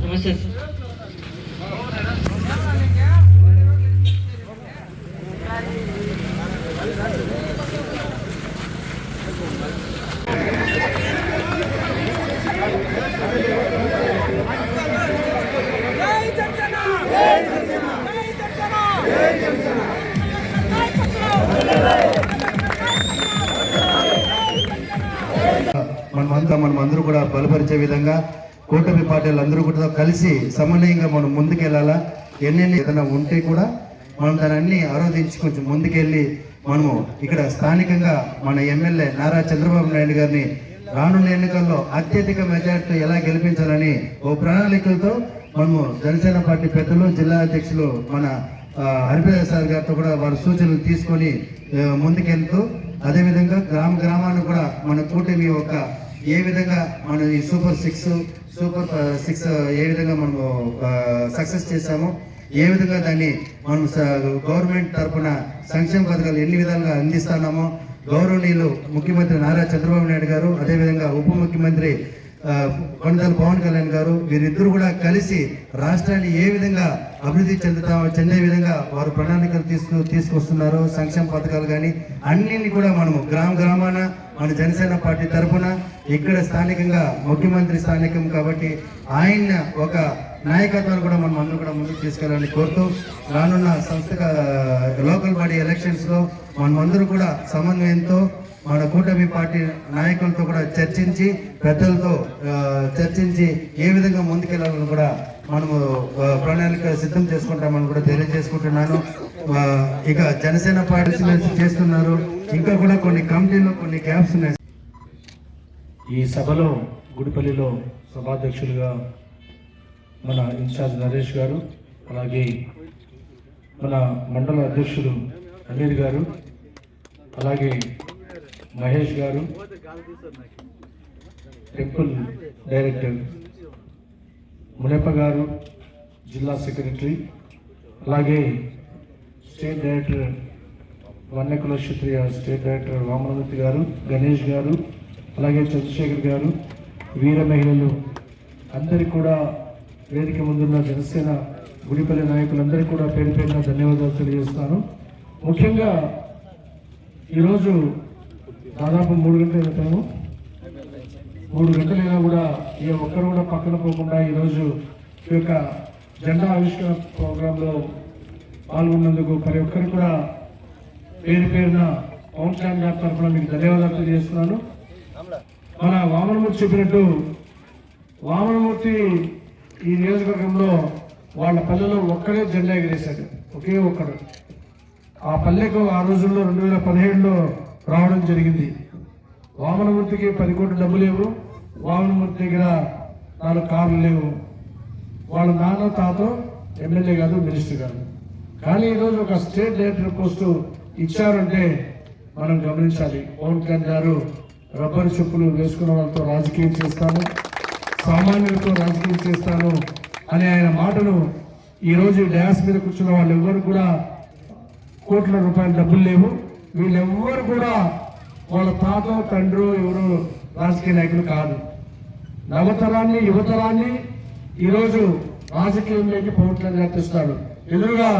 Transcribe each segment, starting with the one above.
Como vocês అందరూ కూడా బలపరిచే విధంగా కూటమి పార్టీలు అందరూ కూడా కలిసి సమన్వయంగా మనం ముందుకెళ్ళాలా? ఎన్నెన్ని ఏదైనా ఉంటే కూడా మనం దాన్ని ఆరోధించి కొంచెం ముందుకెళ్ళి మనము ఇక్కడ స్థానికంగా మన ఎమ్మెల్యే నారా చంద్రబాబు నాయుడు గారిని రానున్న ఎన్నికల్లో అత్యధిక మెజార్టీ ఎలా గెలిపించాలని ఓ ప్రణాళికలతో మనము జనసేన పార్టీ పెద్దలు జిల్లా అధ్యక్షులు మన హరిప్రసాద్ సార్ గారితో కూడా వారి సూచనలు తీసుకొని ముందుకెళ్తూ అదేవిధంగా గ్రామ గ్రామాన్ని కూడా మన కూటమి యొక్క ఏ విధంగా మనం ఈ సూపర్ సిక్స్ సూపర్ సిక్స్ ఏ విధంగా మనము సక్సెస్ చేశామో ఏ విధంగా దాన్ని మనం స- గవర్నమెంట్ తరపున సంక్షేమ పథకాలు ఎన్ని విధాలుగా అందిస్తున్నామో గౌరవనీయులు ముఖ్యమంత్రి నారా చంద్రబాబు నాయుడు గారు అదేవిధంగా ఉప ముఖ్యమంత్రి కొండల పవన్ కళ్యాణ్ గారు వీరిద్దరు కూడా కలిసి రాష్ట్రాన్ని ఏ విధంగా అభివృద్ధి చెందుతా చెందే విధంగా వారు ప్రణాళికలు తీసుకు తీసుకొస్తున్నారు సంక్షేమ పథకాలు కానీ అన్నింటినీ కూడా మనము గ్రామ గ్రామాన మన జనసేన పార్టీ తరఫున ఇక్కడ స్థానికంగా ముఖ్యమంత్రి స్థానికం కాబట్టి ఆయన ఒక నాయకత్వాన్ని కూడా మనం అందరూ కూడా ముందుకు తీసుకెళ్ళాలని కోరుతూ రానున్న సంస్థ లోకల్ బాడీ ఎలక్షన్స్లో మనమందరూ కూడా సమన్వయంతో మన కూటమి పార్టీ నాయకులతో కూడా చర్చించి పెద్దలతో చర్చించి ఏ విధంగా ముందుకెళ్ళాలని కూడా మనము ప్రణాళిక సిద్ధం చేసుకుంటామని కూడా తెలియజేసుకుంటున్నాను. ఇక జనసేన పార్టీ చేస్తున్నారు. ఇంకా కూడా కొన్ని కమిటీలో కొన్ని గ్యాప్స్ ఉన్నాయి. ఈ సభలో గుడిపల్లిలో సభాధ్యక్షులుగా మన ఇన్ఛార్జ్ నరేష్ గారు అలాగే మన మండల అధ్యక్షులు అమీర్ గారు అలాగే మహేష్ గారు టెంపుల్ డైరెక్టర్ మునేప గారు జిల్లా సెక్రటరీ అలాగే state director Vannekula Kshatriya state director Vamanamurthy గారు గణేష్ గారు అలాగే చంద్రశేఖర్ గారు వీర మహిళలు అందరికీ కూడా వేదిక ముందున్న జనసేన గుడిపల్లి నాయకులందరికీ కూడా పేరు పేరున ధన్యవాదాలు తెలియజేస్తాను. ముఖ్యంగా ఈరోజు దాదాపు మూడు గంటల వెళ్తాము మూడు గంటలైనా కూడా ఏ ఒక్కరు కూడా పక్కన పోకుండా ఈరోజు ఈ యొక్క జెండా ఆవిష్కరణ ప్రోగ్రాంలో పాల్గొన్నందుకు ప్రతి ఒక్కరు కూడా పేరు పేరున పవన్ కళ్యాణ్ గారి తరఫున మీకు ధన్యవాదాలు తెలియజేస్తున్నాను. మన వామనమూర్తి చెప్పినట్టు వామనమూర్తి ఈ నియోజకవర్గంలో వాళ్ళ పల్లెలో ఒక్కడే జెండా ఎగిరేశాడు. ఒకే ఒక్కడు. ఆ పల్లెకు ఆ రోజుల్లో రెండు వేల పదిహేడులో రావడం జరిగింది. వామనమూర్తికి పది కోట్ల డబ్బు లేవు. వామనమూర్తి దగ్గర నాలుగు కార్లు లేవు. వాళ్ళ నాన్న తాత ఎమ్మెల్యే కాదు మినిస్టర్ కాదు కానీ ఈరోజు ఒక స్టేట్ డైరెక్టర్ పోస్టు ఇచ్చారంటే మనం గమనించాలి. పవన్ కళ్యాణ్ గారు రబ్బర్ చెప్పులు వేసుకున్న వాళ్ళతో రాజకీయం చేస్తాను సామాన్యులతో రాజకీయం చేస్తాను అనే ఆయన మాటను ఈ రోజు డ్యాన్స్ మీద కూర్చున్న వాళ్ళు ఎవరు కూడా కోట్ల రూపాయల డబ్బులు లేవు. వీళ్ళెవ్వరు కూడా వాళ్ళ తాత తండ్రు ఎవరు రాజకీయ నాయకులు కాదు. నవతరాన్ని యువతరాన్ని ఈరోజు రాజకీయంలోకి పవన్ కళ్యాణ్ ఎదురుగా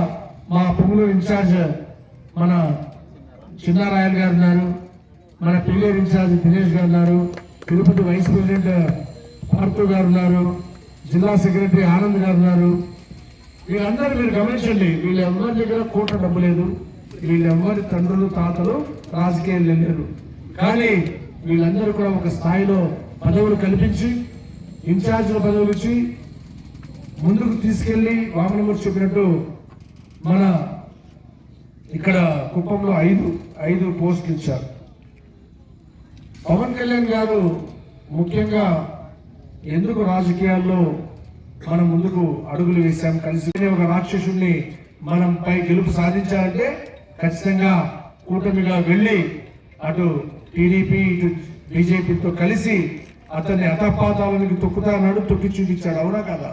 మా పొంగులూరు ఇన్ఛార్జ్ మన చిన్నారాయణ గారు ఉన్నారు మన పిల్లేరు ఇన్ఛార్జ్ దినేష్ గారు ఉన్నారు తిరుపతి వైస్ ప్రెసిడెంట్ పార్థు గారు ఉన్నారు జిల్లా సెక్రటరీ ఆనంద్ గారు ఉన్నారు. వీళ్ళందరూ మీరు గమనించండి వీళ్ళందరి దగ్గర కోట్ల డబ్బు లేదు. వీళ్ళెవ్వరి తండ్రులు తాతలు రాజకీయాలు లేరు కానీ వీళ్ళందరూ కూడా ఒక స్థాయిలో పదవులు కల్పించి ఇన్ఛార్జీల పదవులు ఇచ్చి ముందుకు తీసుకెళ్ళి వామనమూర్తి చెప్పినట్టు మన ఇక్కడ కుప్పంలో ఐదు ఐదు పోస్టులు ఇచ్చారు. పవన్ కళ్యాణ్ గారు ముఖ్యంగా ఎందుకు రాజకీయాల్లో మనం ముందుకు అడుగులు వేశాం? కలిసి ఒక రాక్షసుడిని మనం పై గెలుపు సాధించాలంటే ఖచ్చితంగా కూటమిగా వెళ్ళి అటు టీడీపీ ఇటు బీజేపీతో కలిసి అతన్ని అతపాతాలకు తొక్కుతాన్నాడు తొక్కి చూపించాడు. అవునా కదా?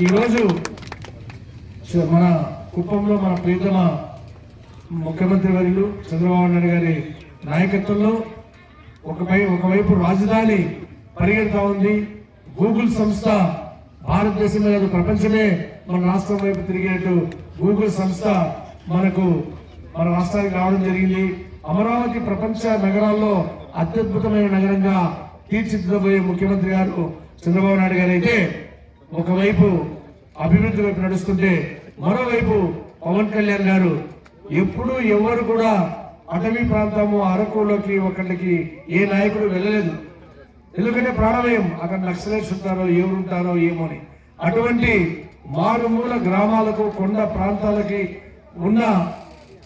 ఈరోజు మన కుప్పంలో మన ప్రీతమ ముఖ్యమంత్రి వర్యులు చంద్రబాబు నాయుడు గారి నాయకత్వంలో ఒకపై ఒకవైపు రాజధాని పరిగెడతా ఉంది. గూగుల్ సంస్థ భారతదేశమే కాదు ప్రపంచమే మన రాష్ట్రం వైపు తిరిగేట్టు గూగుల్ సంస్థ మనకు మన రాష్ట్రానికి రావడం జరిగింది. అమరావతి ప్రపంచ నగరాల్లో అత్యద్భుతమైన నగరంగా తీర్చిదిద్దబోయే ముఖ్యమంత్రి గారు చంద్రబాబు నాయుడు గారు అయితే ఒకవైపు అభివృద్ధి వైపు నడుస్తుంటే మరోవైపు పవన్ కళ్యాణ్ గారు ఎప్పుడు ఎవరు కూడా అటవీ ప్రాంతము అరకులోకి ఒకళ్ళకి ఏ నాయకుడు వెళ్ళలేదు. ఎందుకంటే ప్రాణభయం అక్కడ నక్సలైట్స్ ఉంటారో ఎవరుంటారో ఏమో అని. అటువంటి మారుమూల గ్రామాలకు కొండ ప్రాంతాలకి ఉన్న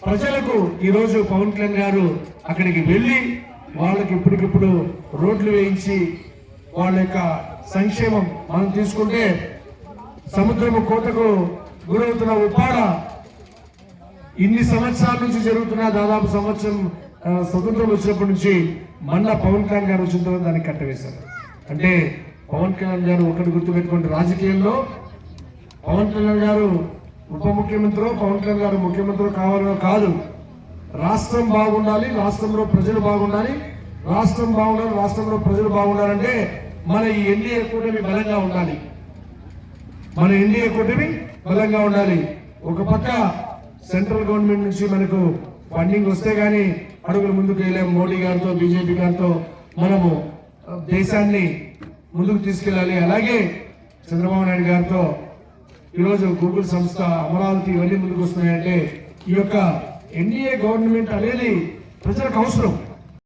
ప్రజలకు ఈరోజు పవన్ కళ్యాణ్ గారు అక్కడికి వెళ్ళి వాళ్ళకి ఇప్పటికిప్పుడు రోడ్లు వేయించి వాళ్ళ యొక్క సంక్షేమం మనం తీసుకుంటే సముద్రము కోతకు గురవుతున్న ఉప్పాడ ఇన్ని సంవత్సరాల నుంచి జరుగుతున్న దాదాపు సంవత్సరం స్వతంత్రం వచ్చినప్పటి నుంచి మొన్న పవన్ కళ్యాణ్ గారు వచ్చిన తర్వాత దాన్ని కట్టవేశారు అంటే పవన్ కళ్యాణ్ గారు ఒకటి గుర్తుపెట్టుకోండి రాజకీయంలో పవన్ కళ్యాణ్ గారు ఉప ముఖ్యమంత్రి పవన్ కళ్యాణ్ గారు ముఖ్యమంత్రి కావాలో కాదు. రాష్ట్రం బాగుండాలి రాష్ట్రంలో ప్రజలు బాగుండాలి. రాష్ట్రం బాగుండాలి రాష్ట్రంలో ప్రజలు బాగుండాలంటే మన ఈ ఎన్డీఏ కూటమి బలంగా ఉండాలి. మన ఎన్డీఏ కూటమి బలంగా ఉండాలి. ఒక పక్క సెంట్రల్ గవర్నమెంట్ నుంచి మనకు ఫండింగ్ వస్తే కానీ అడుగులు ముందుకు వెళ్ళాం మోడీ గారితో బీజేపీ గారితో మనము దేశాన్ని ముందుకు తీసుకెళ్ళాలి. అలాగే చంద్రబాబు నాయుడు గారితో ఈరోజు గూగుల్ సంస్థ అమరావతి ఇవన్నీ ముందుకు వస్తున్నాయంటే ఈ యొక్క ఎన్డీఏ గవర్నమెంట్ అనేది ప్రజలకు అవసరం.